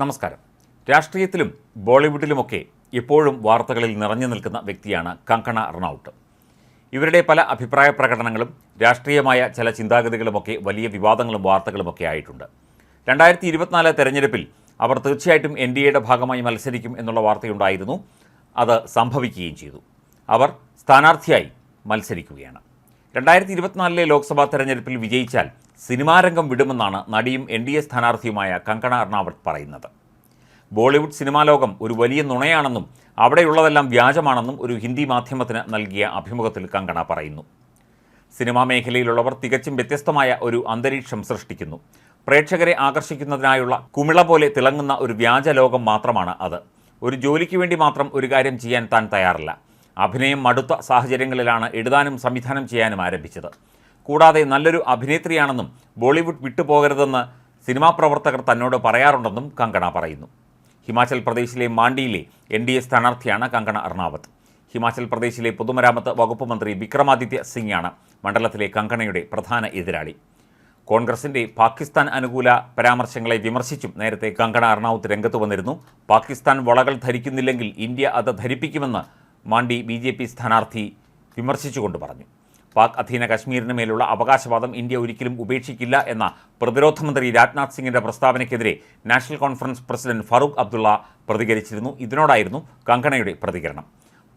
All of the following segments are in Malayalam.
നമസ്കാരം. രാഷ്ട്രീയത്തിലും ബോളിവുഡിലുമൊക്കെ ഇപ്പോഴും വാർത്തകളിൽ നിറഞ്ഞു നിൽക്കുന്ന വ്യക്തിയാണ് കങ്കണ റണൌട്ട്. ഇവരുടെ പല അഭിപ്രായ പ്രകടനങ്ങളും രാഷ്ട്രീയമായ ചില ചിന്താഗതികളുമൊക്കെ വലിയ വിവാദങ്ങളും വാർത്തകളുമൊക്കെ ആയിട്ടുണ്ട്. രണ്ടായിരത്തി ഇരുപത്തിനാല് തെരഞ്ഞെടുപ്പിൽ അവർ തീർച്ചയായിട്ടും എൻ ഡി എയുടെ ഭാഗമായി മത്സരിക്കും എന്നുള്ള വാർത്തയുണ്ടായിരുന്നു. അത് സംഭവിക്കുകയും ചെയ്തു. അവർ സ്ഥാനാർത്ഥിയായി മത്സരിക്കുകയാണ്. രണ്ടായിരത്തി ഇരുപത്തിനാലിലെ ലോക്സഭാ തെരഞ്ഞെടുപ്പിൽ വിജയിച്ചാൽ സിനിമാരംഗം വിടുമെന്നാണ് നടിയും എൻ ഡി എ സ്ഥാനാർത്ഥിയുമായ കങ്കണ എർണാവത്ത് പറയുന്നത്. ബോളിവുഡ് സിനിമാ ലോകം ഒരു വലിയ നുണയാണെന്നും അവിടെയുള്ളതെല്ലാം വ്യാജമാണെന്നും ഒരു ഹിന്ദി മാധ്യമത്തിന് നൽകിയ അഭിമുഖത്തിൽ കങ്കണ പറയുന്നു. സിനിമാ മേഖലയിലുള്ളവർ തികച്ചും വ്യത്യസ്തമായ ഒരു അന്തരീക്ഷം സൃഷ്ടിക്കുന്നു. പ്രേക്ഷകരെ ആകർഷിക്കുന്നതിനായുള്ള കുമിള പോലെ തിളങ്ങുന്ന ഒരു വ്യാജ ലോകം മാത്രമാണ് അത്. ഒരു ജോലിക്ക് വേണ്ടി മാത്രം ഒരു കാര്യം ചെയ്യാൻ താൻ തയ്യാറല്ല. അഭിനയം മടുത്ത സാഹചര്യങ്ങളിലാണ് എഴുതാനും സംവിധാനം ചെയ്യാനും ആരംഭിച്ചത്. കൂടാതെ നല്ലൊരു അഭിനേത്രിയാണെന്നും ബോളിവുഡ് വിട്ടുപോകരുതെന്ന് സിനിമാ പ്രവർത്തകർ തന്നോട് പറയാറുണ്ടെന്നും കങ്കണ പറയുന്നു. ഹിമാചൽ പ്രദേശിലെ മാണ്ടിയിലെ എൻ ഡി എ സ്ഥാനാർത്ഥിയാണ് കങ്കണ അർണാവത്ത് ഹിമാചൽ പ്രദേശിലെ പൊതുമരാമത്ത് വകുപ്പ് മന്ത്രി വിക്രമാദിത്യ സിംഗാണ് മണ്ഡലത്തിലെ കങ്കണയുടെ പ്രധാന എതിരാളി. കോൺഗ്രസിന്റെ പാകിസ്ഥാൻ അനുകൂല പരാമർശങ്ങളെ വിമർശിച്ചും നേരത്തെ കങ്കണ എറണാകുളത്ത് രംഗത്ത് വന്നിരുന്നു. പാകിസ്ഥാൻ വളകൾ ധരിക്കുന്നില്ലെങ്കിൽ ഇന്ത്യ അത് ധരിപ്പിക്കുമെന്ന് മാണ്ടി ബി ജെ പി സ്ഥാനാർത്ഥി വിമർശിച്ചുകൊണ്ട് പറഞ്ഞു. പാക് അധീന കശ്മീരിന് മേലുള്ള അവകാശവാദം ഇന്ത്യ ഒരിക്കലും ഉപേക്ഷിക്കില്ല എന്ന പ്രതിരോധ മന്ത്രി രാജ്നാഥ് സിംഗിന്റെ പ്രസ്താവനയ്ക്കെതിരെ national conference president Farooq Abdullah പ്രതികരിച്ചിരുന്നു. ഇതിനോടായിരുന്നു കങ്കണയുടെ പ്രതികരണം.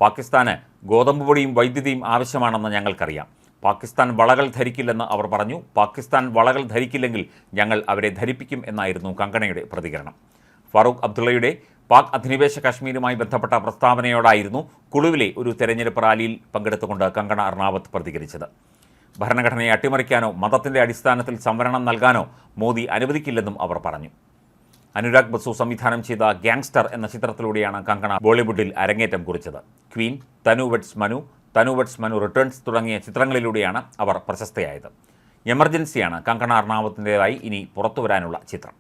പാകിസ്ഥാന് ഗോതമ്പ് പൊടിയും വൈദ്യുതിയും ആവശ്യമാണെന്ന് ഞങ്ങൾക്കറിയാം. പാകിസ്ഥാൻ വളകൾ ധരിക്കില്ലെന്ന് അവർ പറഞ്ഞു. പാകിസ്ഥാൻ വളകൾ ധരിക്കില്ലെങ്കിൽ ഞങ്ങൾ അവരെ ധരിപ്പിക്കും എന്നായിരുന്നു കങ്കണയുടെ പ്രതികരണം. ഫറൂഖ് അബ്ദുള്ളയുടെ പാക് അധിനിവേശ കശ്മീരുമായി ബന്ധപ്പെട്ട പ്രസ്താവനയോടായിരുന്നു കുളുവിലെ ഒരു തെരഞ്ഞെടുപ്പ് റാലിയിൽ പങ്കെടുത്തുകൊണ്ട് കങ്കണ അർണാവത്ത് പ്രതികരിച്ചത്. ഭരണഘടനയെ അട്ടിമറിക്കാനോ മതത്തിന്റെ അടിസ്ഥാനത്തിൽ സംവരണം നൽകാനോ മോദി അനുവദിക്കില്ലെന്നും അവർ പറഞ്ഞു. അനുരാഗ് ബസു സംവിധാനം ചെയ്ത ഗ്യാങ്സ്റ്റർ എന്ന ചിത്രത്തിലൂടെയാണ് കങ്കണ ബോളിവുഡിൽ അരങ്ങേറ്റം കുറിച്ചത്. Queen Tanu weds Manu Tanu weds Manu returns തുടങ്ങിയ ചിത്രങ്ങളിലൂടെയാണ് അവർ പ്രശസ്തയായത്. എമർജൻസിയാണ് കങ്കണ അർണാവത്തിന്റേതായി ഇനി പുറത്തുവരാനുള്ള ചിത്രം.